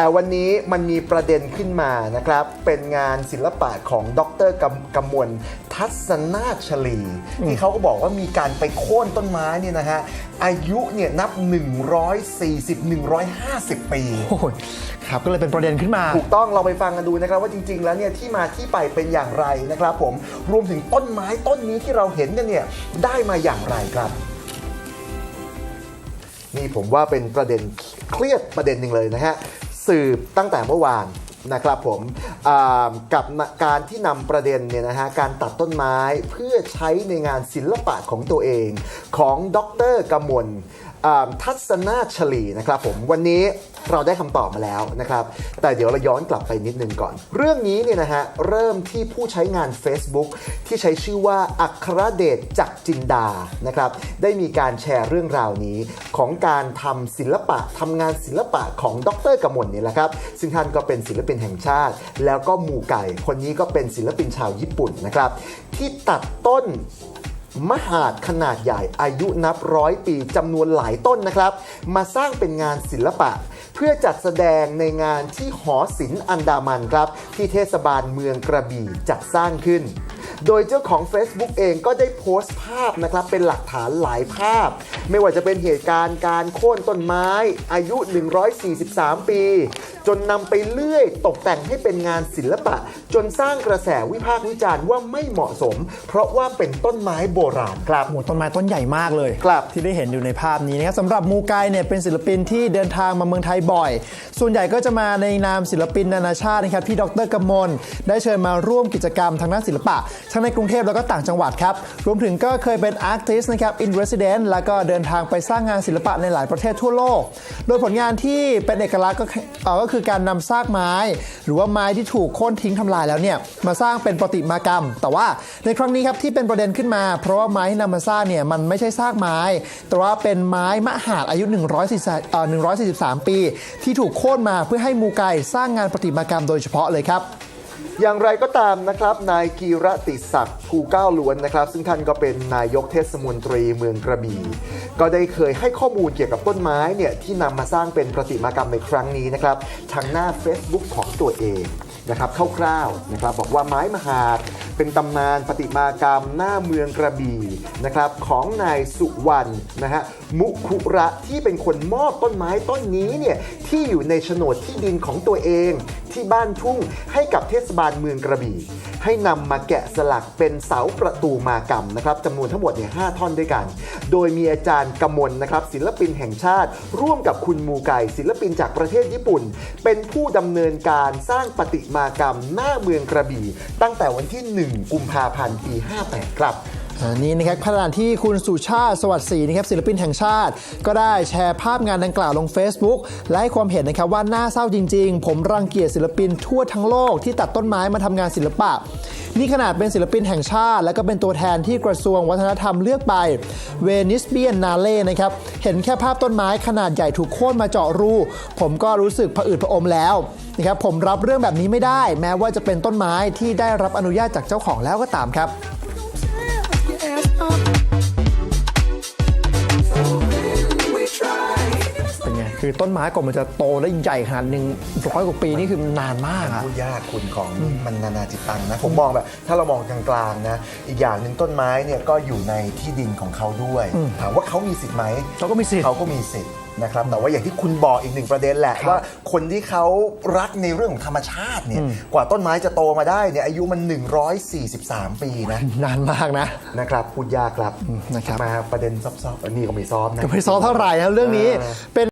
แต่วันนี้มันมีประเด็นขึ้นมานะครับ เป็นงานศิลปะของดรกำกำมลทัศนาชลี ที่เขาก็บอกว่ามีการไปโค่นต้นไม้เนี่ยนะฮะ อายุเนี่ยนับ 140-150 ปีโอ้ยครับก็เลยเป็นประเด็นขึ้นมา ถูกต้องเราไปฟังกันดูนะครับ ว่าจริง ๆ แล้วเนี่ยที่มาที่ไปเป็นอย่างไรนะครับ ผมรวมถึงต้นไม้ต้นนี้ที่เราเห็นกันเนี่ยได้มาอย่างไรครับนี่ผมว่าเป็นประเด็นเครียดประเด็นหนึ่งเลยนะฮะ สืบตั้งแต่เมื่อวานนะครับผมกับการที่นำประเด็นเนี่ยนะฮะการตัดต้นไม้เพื่อใช้ในงานศิลปะของตัวเองของดรกมลอ่า ทัศนาชลีนะครับผมวันนี้เราได้คำตอบมาแล้วนะครับ แต่เดี๋ยวเราย้อนกลับไปนิดนึงก่อน เรื่องนี้เนี่ยนะฮะเริ่มที่ผู้ใช้งาน Facebook ที่ใช้ชื่อว่าอัครเดชจักรจินดานะครับได้มีการแชร์เรื่องราวนี้ของการทำศิลปะทำงานศิลปะของดรกมลนี่แหละครับ ซึ่งท่านก็เป็นศิลปินแห่งชาติ แล้วก็หมู่ไก่ คนนี้ก็เป็นศิลปินชาวญี่ปุ่นนะครับ ที่ตัดต้น มหาดขนาดใหญ่อายุนับร้อยปีจำนวนหลายต้นนะครับ มาสร้างเป็นงานศิลปะ เพื่อจัดแสดงในงานที่หอศิลป์อันดามันครับ ที่เทศบาลเมืองกระบี่จัดสร้างขึ้น โดยเจ้าของ Facebook เองก็ได้โพสต์ภาพนะครับเป็นหลักฐานหลายภาพ ไม่ว่าจะเป็นเหตุการณ์การโค่นต้นไม้ อายุ 143 ปี จนนำไปเลื่อยตกแต่งให้เป็นงานศิลปะ จนสร้างกระแสวิพากษ์วิจารณ์ว่าไม่เหมาะสม เพราะว่าเป็นต้นไม้โบราณครับโอ้โหต้นไม้ต้นใหญ่มากเลยครับที่ได้เห็นอยู่ในภาพนี้นะครับสำหรับมูไกเนี่ยเป็นศิลปินที่เดินทางมาเมืองไทยบ่อย ส่วนใหญ่ก็จะมาในนามศิลปินนานาชาตินะครับที่ดรกมลได้เชิญมาร่วมกิจกรรมทางด้านศิลปะทั้งในกรุงเทพแล้วก็ต่างจังหวัดครับ รวมถึงก็เคยเป็นอาร์ติสนะครับอินเรสเดนต์แล้วก็เดินทางไปสร้างงานศิลปะในหลายประเทศทั่วโลก โดยผลงานที่เป็นเอกลักษณ์ก็คือเออก็คือการนำซากไม้ หรือว่าไม้ที่ถูกโค่นทิ้งทำลายแล้วเนี่ยมาสร้างเป็นประติมากรรม แต่ว่าในครั้งนี้ครับที่เป็นประเด็นขึ้นมา เพราะว่าไม้ที่นำมาสร้างเนี่ยมันไม่ใช่ซากไม้ แต่ว่าเป็นไม้มหาดอายุ 143 ปี ที่ถูกโค่นมาเพื่อให้มูไกสร้างงานประติมากรรมโดยเฉพาะเลยครับ อย่างไรก็ตามนะครับ นายกีรติศักดิ์ภูเก้าล้วนนะครับ ซึ่งท่านก็เป็นนายกเทศมนตรีเมืองกระบี่ ก็ได้เคยให้ข้อมูลเกี่ยวกับต้นไม้เนี่ยที่นำมาสร้างเป็นประติมากรรมในครั้งนี้นะครับทางหน้า Facebook ของตัวเองนะครับคร่าวๆนะครับบอกว่าไม้มหาดเป็นตำนานประติมากรรมหน้าเมืองกระบี่นะครับของนายสุวรรณนะฮะมุคุระที่เป็นคนมอบต้นไม้ต้นนี้เนี่ยที่อยู่ในโฉนดที่ดินของตัวเองที่บ้านทุ่งให้กับเทศบาลเมืองกระบี่ ให้นำมาแกะสลักเป็นเสาประตูมากรรมนะครับจำนวนทั้งหมดเนี่ยหท่อนด้วยกัน โดยมีอาจารย์กมลนะครับศิลปินแห่งชาติ ร่วมกับคุณมูไกศิลปินจากประเทศญี่ปุ่น เป็นผู้ดำเนินการสร้างประติมากรรมหน้าเมืองกระบี่ ตั้งแต่วันที่ 1 กุมภาพันธ์ปี 58 ครับ อันนี้นะครับขณะที่คุณสุชาติสวัสดิ์ศรีนะครับศิลปินแห่งชาติ ก็ได้แชร์ภาพงานดังกล่าวลง Facebook และให้ความเห็นนะครับว่าน่าเศร้าจริง ๆ ผมรังเกียจศิลปินทั่วทั้งโลกที่ตัดต้นไม้มาทำงานศิลปะ นี่ขนาดเป็นศิลปินแห่งชาติ และก็เป็นตัวแทนที่กระทรวงวัฒนธรรมเลือกไปเวนิสเบียนนาเล่นะครับเห็นแค่ภาพต้นไม้ขนาดใหญ่ถูกโค่นมาเจาะรู ผมก็รู้สึกผะอืดผะอมแล้วนะครับผมรับเรื่องแบบนี้ไม่ได้ แม้ว่าจะเป็นต้นไม้ที่ได้รับอนุญาตจากเจ้าของแล้วก็ตามครับ คือต้นไม้กว่ามันจะโตได้ใหญ่ขนาดหนึ่งร้อยกว่าปีนี่คือนานมากอะพูดยากคุณของมันนานาจิตตังนะ ผมมองแบบ ถ้าเรามองกลางๆนะ อีกอย่างหนึ่งต้นไม้เนี่ยก็อยู่ในที่ดินของเขาด้วย ถามว่าเขามีสิทธิ์ไหมเขาก็มีสิทธิ์ เขาก็มีสิทธิ์นะครับแต่ว่าอย่างที่คุณบอกอีกหนึ่งประเด็นแหละครับว่า คนที่เขารักในเรื่องของธรรมชาติเนี่ยกว่าต้นไม้จะโตมาได้เนี่ยอายุมัน 143 ปีนะ นานมากนะ นะครับพูดยากครับนะครับ มาประเด็นซอบๆอันนี้ก็ไม่ซอฟนะ ก็ไม่ซ้อมเท่าไหร่นะเรื่องนี้เออเป็น